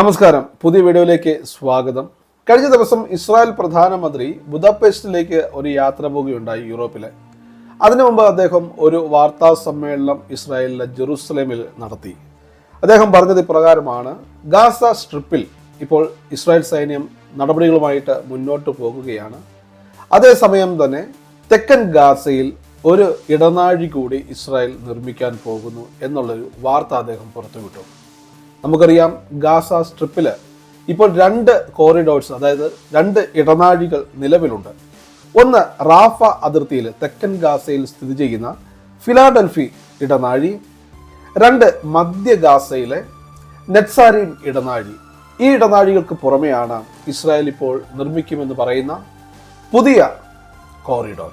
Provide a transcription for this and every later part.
നമസ്കാരം. പുതിയ വീഡിയോയിലേക്ക് സ്വാഗതം. കഴിഞ്ഞ ദിവസം ഇസ്രായേൽ പ്രധാനമന്ത്രി ബുദാപെസ്റ്റിലേക്ക് ഒരു യാത്ര പോവുകയുണ്ടായി യൂറോപ്പിലെ. അതിനു മുമ്പ് അദ്ദേഹം ഒരു വാർത്താ സമ്മേളനം ഇസ്രായേലിലെ ജെറുസലേമിൽ നടത്തി. അദ്ദേഹം പറഞ്ഞത് ഇപ്രകാരമാണ് ഗാസ സ്ട്രിപ്പിൽ ഇപ്പോൾ ഇസ്രായേൽ സൈന്യം നടപടികളുമായിട്ട് മുന്നോട്ട് പോകുകയാണ്. അതേസമയം തന്നെ തെക്കൻ ഗാസയിൽ ഒരു ഇടനാഴി കൂടി ഇസ്രായേൽ നിർമ്മിക്കാൻ പോകുന്നു എന്നുള്ളൊരു വാർത്ത അദ്ദേഹം പുറത്തുവിട്ടു. നമുക്കറിയാം ഗാസ സ്ട്രിപ്പിൽ ഇപ്പോൾ രണ്ട് കോറിഡോർസ് അതായത് രണ്ട് ഇടനാഴികൾ നിലവിലുണ്ട്. ഒന്ന് റാഫ അതിർത്തിയിൽ തെക്കൻ ഗാസയിൽ സ്ഥിതി ചെയ്യുന്ന ഫിലാഡൽഫി ഇടനാഴി രണ്ട് മധ്യ ഗാസയിലെ നെറ്റ്സാരീം ഇടനാഴി. ഈ ഇടനാഴികൾക്ക് പുറമെയാണ് ഇസ്രായേൽ ഇപ്പോൾ നിർമ്മിക്കുമെന്ന് പറയുന്ന പുതിയ കോറിഡോർ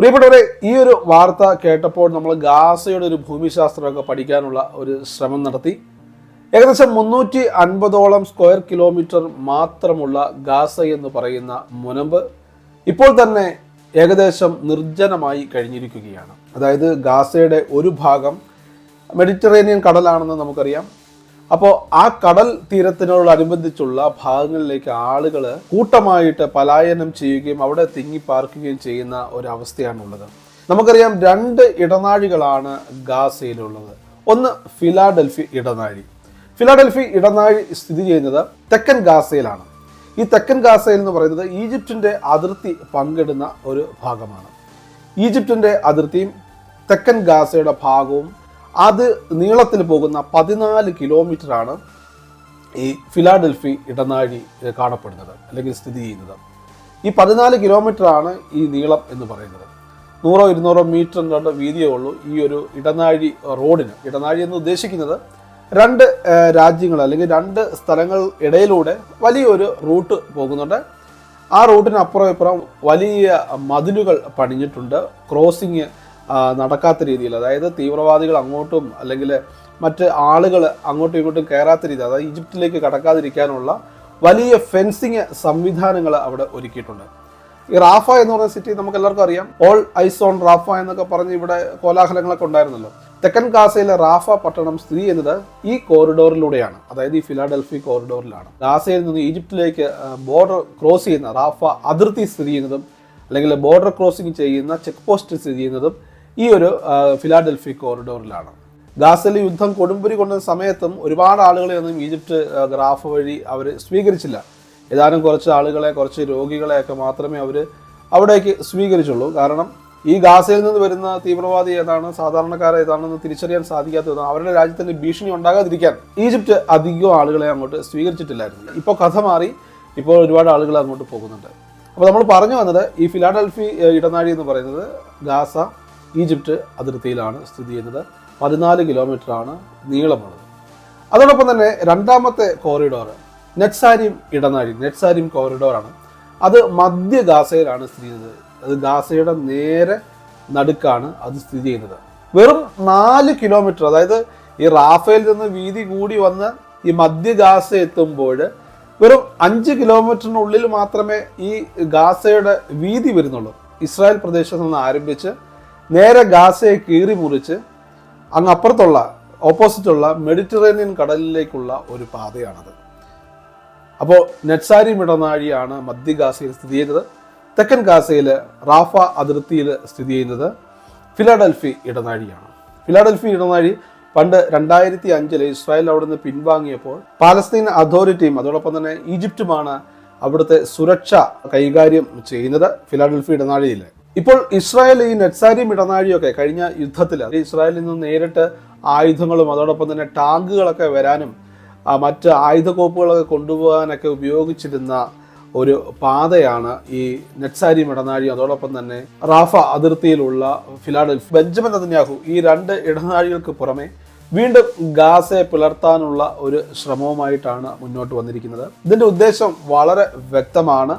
പ്രിയപ്പെട്ടവരെ ഈ ഒരു വാർത്ത കേട്ടപ്പോൾ നമ്മൾ ഗാസയുടെ ഒരു ഭൂമിശാസ്ത്രമൊക്കെ പഠിക്കാനുള്ള ഒരു ശ്രമം നടത്തി. ഏകദേശം മുന്നൂറ്റി അൻപതോളം സ്ക്വയർ കിലോമീറ്റർ മാത്രമുള്ള ഗാസ എന്ന് പറയുന്ന മുനമ്പ് ഇപ്പോൾ തന്നെ ഏകദേശം നിർജനമായി കഴിഞ്ഞിരിക്കുകയാണ്. അതായത് ഗാസയുടെ ഒരു ഭാഗം മെഡിറ്ററേനിയൻ കടലാണെന്ന് നമുക്കറിയാം. അപ്പോൾ ആ കടൽ തീരത്തിനോടനുബന്ധിച്ചുള്ള ഭാഗങ്ങളിലേക്ക് ആളുകൾ കൂട്ടമായിട്ട് പലായനം ചെയ്യുകയും അവിടെ തിങ്ങി പാർക്കുകയും ചെയ്യുന്ന ഒരവസ്ഥയാണുള്ളത്. നമുക്കറിയാം രണ്ട് ഇടനാഴികളാണ് ഗാസയിലുള്ളത്. ഒന്ന് ഫിലാഡൽഫി ഇടനാഴി. ഫിലാഡൽഫി ഇടനാഴി സ്ഥിതി ചെയ്യുന്നത് തെക്കൻ ഗാസയിലാണ്. ഈ തെക്കൻ ഗാസയിൽ എന്ന് പറയുന്നത് ഈജിപ്തിന്റെ അതിർത്തി പങ്കിടുന്ന ഒരു ഭാഗമാണ്. ഈജിപ്തിന്റെ അതിർത്തിയും തെക്കൻ ഗാസയുടെ ഭാഗവും അത് നീളത്തിൽ പോകുന്ന പതിനാല് കിലോമീറ്റർ ആണ് ഈ ഫിലാഡൽഫി ഇടനാഴി കാണപ്പെടുന്നത് അല്ലെങ്കിൽ സ്ഥിതി ചെയ്യുന്നത്. ഈ പതിനാല് കിലോമീറ്റർ ആണ് ഈ നീളം എന്ന് പറയുന്നത്. നൂറോ ഇരുന്നൂറോ മീറ്റർ രണ്ട് വീതിയേ ഉള്ളൂ ഈ ഒരു ഇടനാഴി റോഡിന്. ഇടനാഴി എന്ന് ഉദ്ദേശിക്കുന്നത് രണ്ട് രാജ്യങ്ങൾ അല്ലെങ്കിൽ രണ്ട് സ്ഥലങ്ങൾ ഇടയിലൂടെ വലിയൊരു റൂട്ട് പോകുന്നുണ്ട്. ആ റൂട്ടിന് അപ്പുറം ഇപ്പുറം വലിയ മതിലുകൾ പണിഞ്ഞിട്ടുണ്ട്. ക്രോസിങ് നടക്കാത്ത രീതിയിൽ അതായത് തീവ്രവാദികൾ അങ്ങോട്ടും അല്ലെങ്കിൽ മറ്റ് ആളുകൾ അങ്ങോട്ടും ഇങ്ങോട്ടും കയറാത്ത രീതി അതായത് ഈജിപ്തിലേക്ക് കടക്കാതിരിക്കാനുള്ള വലിയ ഫെൻസിങ് സംവിധാനങ്ങൾ അവിടെ ഒരുക്കിയിട്ടുണ്ട്. ഈ റാഫ എന്ന് പറയുന്ന സിറ്റി നമുക്ക് എല്ലാവർക്കും അറിയാം. ഓൾ ഐസ് ഓൺ റാഫ എന്നൊക്കെ പറഞ്ഞ് ഇവിടെ കോലാഹലങ്ങളൊക്കെ ഉണ്ടായിരുന്നല്ലോ. തെക്കൻ ഗാസയിലെ റാഫ പട്ടണം സ്ഥിതി ചെയ്യുന്നത് ഈ കോറിഡോറിലൂടെയാണ് അതായത് ഈ ഫിലാഡൽഫി കോറിഡോറിലാണ് ഗാസയിൽ നിന്ന് ഈജിപ്തിലേക്ക് ബോർഡർ ക്രോസ് ചെയ്യുന്ന റാഫ അതിർത്തി സ്ഥിതി ചെയ്യുന്നതും അല്ലെങ്കിൽ ബോർഡർ ക്രോസിംഗ് ചെയ്യുന്ന ചെക്ക് പോസ്റ്റ് സ്ഥിതി ചെയ്യുന്നതും ഈ ഒരു ഫിലാഡൽഫി കോറിഡോറിലാണ് ഗാസയിൽ യുദ്ധം കൊടുമ്പുരി കൊണ്ട സമയത്തും ഒരുപാട് ആളുകളെ ഒന്നും ഈജിപ്റ്റ് ഗ്രാഫ് വഴി അവർ സ്വീകരിച്ചില്ല. ഏതാനും കുറച്ച് ആളുകളെ കുറച്ച് രോഗികളെയൊക്കെ മാത്രമേ അവർ അവിടേക്ക് സ്വീകരിച്ചുള്ളൂ. കാരണം ഈ ഗാസയിൽ നിന്ന് വരുന്ന തീവ്രവാദി ഏതാണ് സാധാരണക്കാരെ ഏതാണെന്ന് തിരിച്ചറിയാൻ സാധിക്കാത്തതാണ് അവരുടെ രാജ്യത്തിന് ഭീഷണി ഉണ്ടാകാതിരിക്കാൻ ഈജിപ്റ്റ് അധികം ആളുകളെ അങ്ങോട്ട് സ്വീകരിച്ചിട്ടില്ലായിരുന്നു. ഇപ്പോൾ കഥ മാറി ഇപ്പോൾ ഒരുപാട് ആളുകൾ അങ്ങോട്ട് പോകുന്നുണ്ട്. അപ്പോൾ നമ്മൾ പറഞ്ഞു വന്നത് ഈ ഫിലാഡൽഫി ഇടനാഴി എന്ന് പറയുന്നത് ഗാസ ഈജിപ്റ്റ് അതിർത്തിയിലാണ് സ്ഥിതി ചെയ്യുന്നത്. പതിനാല് കിലോമീറ്റർ ആണ് നീളമുള്ളത്. അതോടൊപ്പം തന്നെ രണ്ടാമത്തെ കോറിഡോർ നെറ്റ്സാരിം ഇടനാഴി നെറ്റ്സാരിം കോറിഡോറാണ് അത് മധ്യ ഗാസയിലാണ് സ്ഥിതി ചെയ്യുന്നത്. അത് ഗാസയുടെ നേരെ നടുക്കാണ് അത് സ്ഥിതി ചെയ്യുന്നത്. വെറും നാല് കിലോമീറ്റർ അതായത് ഈ റാഫേൽ നിന്ന് വീതി കൂടി വന്ന് ഈ മധ്യ ഗാസ എത്തുമ്പോൾ വെറും അഞ്ച് കിലോമീറ്ററിനുള്ളിൽ മാത്രമേ ഈ ഗാസയുടെ വീതി വരുന്നുള്ളൂ. ഇസ്രായേൽ പ്രദേശത്ത് നിന്ന് ആരംഭിച്ച് നേരെ ഗാസയെ കീറി മുറിച്ച് അങ്ങ് അപ്പുറത്തുള്ള ഓപ്പോസിറ്റുള്ള മെഡിറ്ററേനിയൻ കടലിലേക്കുള്ള ഒരു പാതയാണത്. അപ്പോൾ നെറ്റ്സാരി ഇടനാഴിയാണ് മധ്യ ഗാസയിൽ സ്ഥിതി ചെയ്യുന്നത്. തെക്കൻ ഗാസയിൽ റാഫ അതിർത്തിയിൽ സ്ഥിതി ചെയ്യുന്നത് ഫിലാഡൽഫി ഇടനാഴിയാണ്. ഫിലാഡൽഫി ഇടനാഴി പണ്ട് രണ്ടായിരത്തി അഞ്ചിൽ ഇസ്രായേൽ അവിടുന്ന് പിൻവാങ്ങിയപ്പോൾ പാലസ്തീൻ അതോറിറ്റിയും അതോടൊപ്പം തന്നെ ഈജിപ്തുമാണ് അവിടുത്തെ സുരക്ഷ കൈകാര്യം ചെയ്യുന്നത് ഫിലാഡൽഫി ഇടനാഴിയിൽ ഇപ്പോൾ ഇസ്രായേൽ ഈ നെറ്റ്സാരിയും ഇടനാഴിയൊക്കെ കഴിഞ്ഞ യുദ്ധത്തിൽ ഇസ്രായേലിൽ നിന്ന് നേരിട്ട് ആയുധങ്ങളും അതോടൊപ്പം തന്നെ ടാങ്കുകളൊക്കെ വരാനും മറ്റ് ആയുധക്കോപ്പുകളൊക്കെ കൊണ്ടുപോകാനൊക്കെ ഉപയോഗിച്ചിരുന്ന ഒരു പാതയാണ് ഈ നെറ്റ്സാരി ഇടനാഴി അതോടൊപ്പം തന്നെ റാഫ അതിർത്തിയിലുള്ള ഫിലാഡൽഫി. ബെഞ്ചമിൻ നതന്യാഹു ഈ രണ്ട് ഇടനാഴികൾക്ക് പുറമെ വീണ്ടും ഗാസയെ പിളർത്താനുള്ള ഒരു ശ്രമവുമായിട്ടാണ് മുന്നോട്ട് വന്നിരിക്കുന്നത്. ഇതിന്റെ ഉദ്ദേശം വളരെ വ്യക്തമാണ്.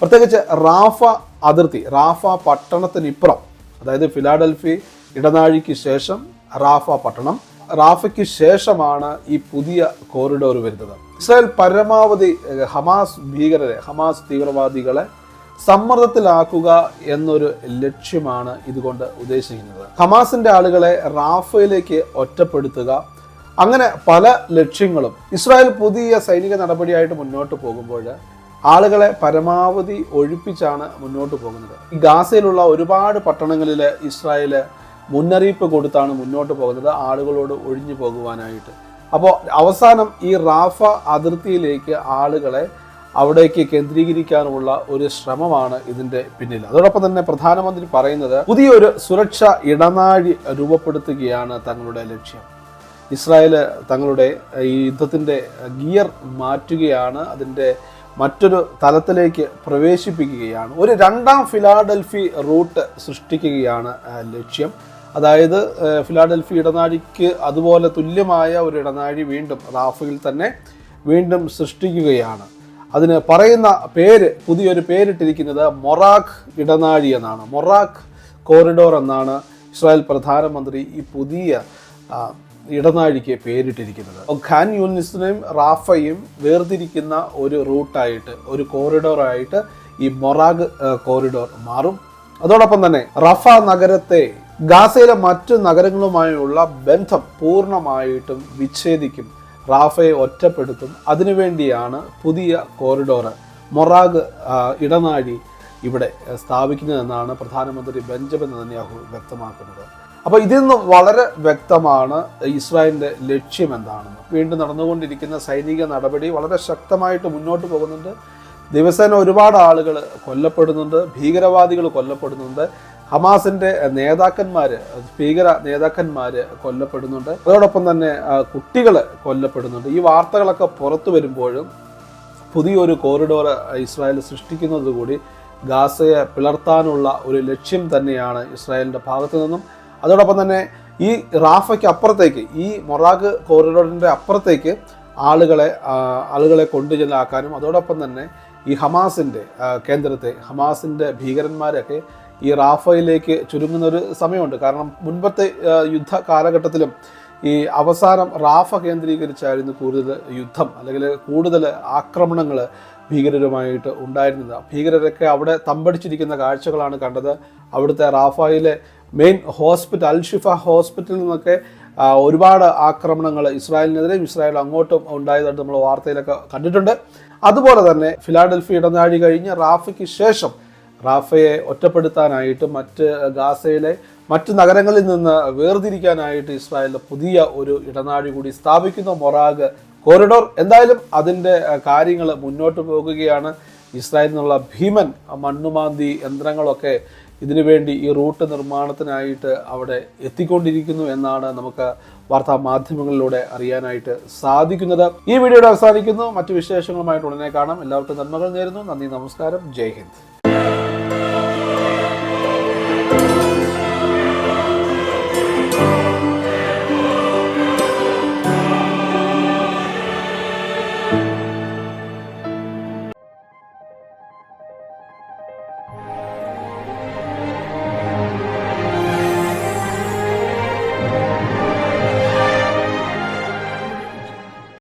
പ്രത്യേകിച്ച് റാഫ അതിർത്തി റാഫ പട്ടണത്തിനിപ്പുറം അതായത് ഫിലാഡൽഫി ഇടനാഴിക്ക് ശേഷം റാഫ പട്ടണം. റാഫയ്ക്ക് ശേഷമാണ് ഈ പുതിയ കോറിഡോർ വരുന്നത്. ഇസ്രായേൽ പരമാവധി ഹമാസ് ഭീകരരെ ഹമാസ് തീവ്രവാദികളെ സമ്മർദ്ദത്തിലാക്കുക എന്നൊരു ലക്ഷ്യമാണ് ഇതുകൊണ്ട് ഉദ്ദേശിക്കുന്നത്. ഹമാസിന്റെ ആളുകളെ റാഫയിലേക്ക് ഒറ്റപ്പെടുത്തുക അങ്ങനെ പല ലക്ഷ്യങ്ങളും. ഇസ്രായേൽ പുതിയ സൈനിക നടപടിയായിട്ട് മുന്നോട്ട് പോകുമ്പോൾ ആളുകളെ പരമാവധി ഒഴിപ്പിച്ചാണ് മുന്നോട്ട് പോകുന്നത്. ഈ ഗാസയിലുള്ള ഒരുപാട് പട്ടണങ്ങളിൽ ഇസ്രായേൽ മുന്നറിയിപ്പ് കൊടുത്താണ് മുന്നോട്ട് പോകുന്നത് ആളുകളോട് ഒഴിഞ്ഞു പോകുവാനായിട്ട്. അപ്പോൾ അവസാനം ഈ റാഫ അതിർത്തിയിലേക്ക് ആളുകളെ അവിടേക്ക് കേന്ദ്രീകരിക്കാനുള്ള ഒരു ശ്രമമാണ് ഇതിന്റെ പിന്നിൽ. അതോടൊപ്പം തന്നെ പ്രധാനമന്ത്രി പറയുന്നത് പുതിയൊരു സുരക്ഷ ഇടനാഴി രൂപപ്പെടുത്തുകയാണ് തങ്ങളുടെ ലക്ഷ്യം. ഇസ്രായേൽ തങ്ങളുടെ ഈ യുദ്ധത്തിന്റെ ഗിയർ മാറ്റുകയാണ് അതിന്റെ മറ്റൊരു തലത്തിലേക്ക് പ്രവേശിപ്പിക്കുകയാണ്. ഒരു രണ്ടാം ഫിലാഡൽഫി റൂട്ട് സൃഷ്ടിക്കുകയാണ് ലക്ഷ്യം. അതായത് ഫിലാഡൽഫി ഇടനാഴിക്ക് അതുപോലെ തുല്യമായ ഒരു ഇടനാഴി വീണ്ടും റാഫയിൽ തന്നെ വീണ്ടും സൃഷ്ടിക്കുകയാണ്. അതിന് പറയുന്ന പേര് പുതിയൊരു പേരിട്ടിരിക്കുന്നത് മൊറാഖ് ഇടനാഴി എന്നാണ്. മൊറാഖ് കോറിഡോർ എന്നാണ് ഇസ്രായേൽ പ്രധാനമന്ത്രി ഈ പുതിയ ഇടനാഴിക്ക് പേരിട്ടിരിക്കുന്നത്. ഖാൻ യൂണിസിനെയും റാഫയും വേർതിരിക്കുന്ന ഒരു റൂട്ടായിട്ട് ഒരു കോറിഡോറായിട്ട് ഈ മൊറാഗ് കോറിഡോർ മാറും. അതോടൊപ്പം തന്നെ റഫ നഗരത്തെ ഗാസയിലെ മറ്റു നഗരങ്ങളുമായുള്ള ബന്ധം പൂർണമായിട്ടും വിച്ഛേദിക്കും. റാഫയെ ഒറ്റപ്പെടുത്തും. അതിനുവേണ്ടിയാണ് പുതിയ കോറിഡോർ മൊറാഗ് ഇടനാഴി ഇവിടെ സ്ഥാപിക്കുന്നതെന്നാണ് പ്രധാനമന്ത്രി ബെഞ്ചമിൻ നെതന്യാഹു വ്യക്തമാക്കുന്നത്. അപ്പോൾ ഇതിൽ നിന്ന് വളരെ വ്യക്തമാണ് ഇസ്രായേലിന്റെ ലക്ഷ്യം എന്താണെന്ന് വീണ്ടും നടന്നുകൊണ്ടിരിക്കുന്ന സൈനിക നടപടി വളരെ ശക്തമായിട്ട് മുന്നോട്ട് പോകുന്നുണ്ട്. ദിവസേന ഒരുപാട് ആളുകൾ കൊല്ലപ്പെടുന്നുണ്ട് ഭീകരവാദികൾ കൊല്ലപ്പെടുന്നുണ്ട്. ഹമാസിന്റെ നേതാക്കന്മാര് ഭീകര നേതാക്കന്മാര് കൊല്ലപ്പെടുന്നുണ്ട്. അതോടൊപ്പം തന്നെ കുട്ടികൾ കൊല്ലപ്പെടുന്നുണ്ട്. ഈ വാർത്തകളൊക്കെ പുറത്തു വരുമ്പോഴും പുതിയൊരു കോറിഡോർ ഇസ്രായേൽ സൃഷ്ടിക്കുന്നത് കൂടി ഗാസയെ പിളർത്താനുള്ള ഒരു ലക്ഷ്യം തന്നെയാണ് ഇസ്രായേലിന്റെ ഭാഗത്തു നിന്നും. അതോടൊപ്പം തന്നെ ഈ റാഫയ്ക്ക് അപ്പുറത്തേക്ക് ഈ മൊറാഗ് കോറിഡോറിന്റെ അപ്പുറത്തേക്ക് ആളുകളെ ആളുകളെ കൊണ്ടുചെല്ലാക്കാനും അതോടൊപ്പം തന്നെ ഈ ഹമാസിന്റെ കേന്ദ്രത്തെ ഹമാസിന്റെ ഭീകരന്മാരൊക്കെ ഈ റാഫയിലേക്ക് ചുരുങ്ങുന്ന ഒരു സമയമുണ്ട്. കാരണം മുൻപത്തെ യുദ്ധ കാലഘട്ടത്തിലും ഈ അവസാനം റാഫ കേന്ദ്രീകരിച്ചായിരുന്നു കൂടുതൽ യുദ്ധം അല്ലെങ്കിൽ കൂടുതൽ ആക്രമണങ്ങൾ ഭീകരരുമായിട്ട് ഉണ്ടായിരുന്നത്. ഭീകരരൊക്കെ അവിടെ തമ്പടിച്ചിരിക്കുന്ന കാഴ്ചകളാണ് കണ്ടത്. അവിടുത്തെ റാഫയിലെ മെയിൻ ഹോസ്പിറ്റൽ അൽഷിഫ ഹോസ്പിറ്റലിൽ നിന്നൊക്കെ ഒരുപാട് ആക്രമണങ്ങൾ ഇസ്രായേലിനെതിരെ ഇസ്രായേൽ അങ്ങോട്ടും ഉണ്ടായതായിട്ട് നമ്മൾ വാർത്തയിലൊക്കെ കണ്ടിട്ടുണ്ട്. അതുപോലെ തന്നെ ഫിലാഡൽഫി ഇടനാഴി കഴിഞ്ഞ് റാഫയ്ക്ക് ശേഷം റാഫയെ ഒറ്റപ്പെടുത്താനായിട്ട് മറ്റ് ഗാസയിലെ മറ്റ് നഗരങ്ങളിൽ നിന്ന് വേർതിരിക്കാനായിട്ട് ഇസ്രായേൽ പുതിയ ഒരു ഇടനാഴി കൂടി സ്ഥാപിക്കുന്ന. മൊറാഗ് കോറിഡോർ എന്തായാലും അതിന്റെ കാര്യങ്ങൾ മുന്നോട്ട് പോകുകയാണ്. ഇസ്രായേലിൽ നിന്നുള്ള ഭീമൻ മണ്ണുമാന്തി യന്ത്രങ്ങളൊക്കെ ഇതിനുവേണ്ടി ഈ റൂട്ട് നിർമ്മാണത്തിനായിട്ട് അവിടെ എത്തിക്കൊണ്ടിരിക്കുന്നു എന്നാണ് നമുക്ക് വാർത്താ മാധ്യമങ്ങളിലൂടെ അറിയാനായിട്ട് സാധിക്കുന്നത്. ഈ വീഡിയോയുടെ അവസാനിക്കുന്നു. മറ്റു വിശേഷങ്ങളുമായിട്ട് ഉടനെ കാണാം. എല്ലാവർക്കും നന്മകൾ നേരുന്നു. നന്ദി നമസ്കാരം. ജയ് ഹിന്ദ്.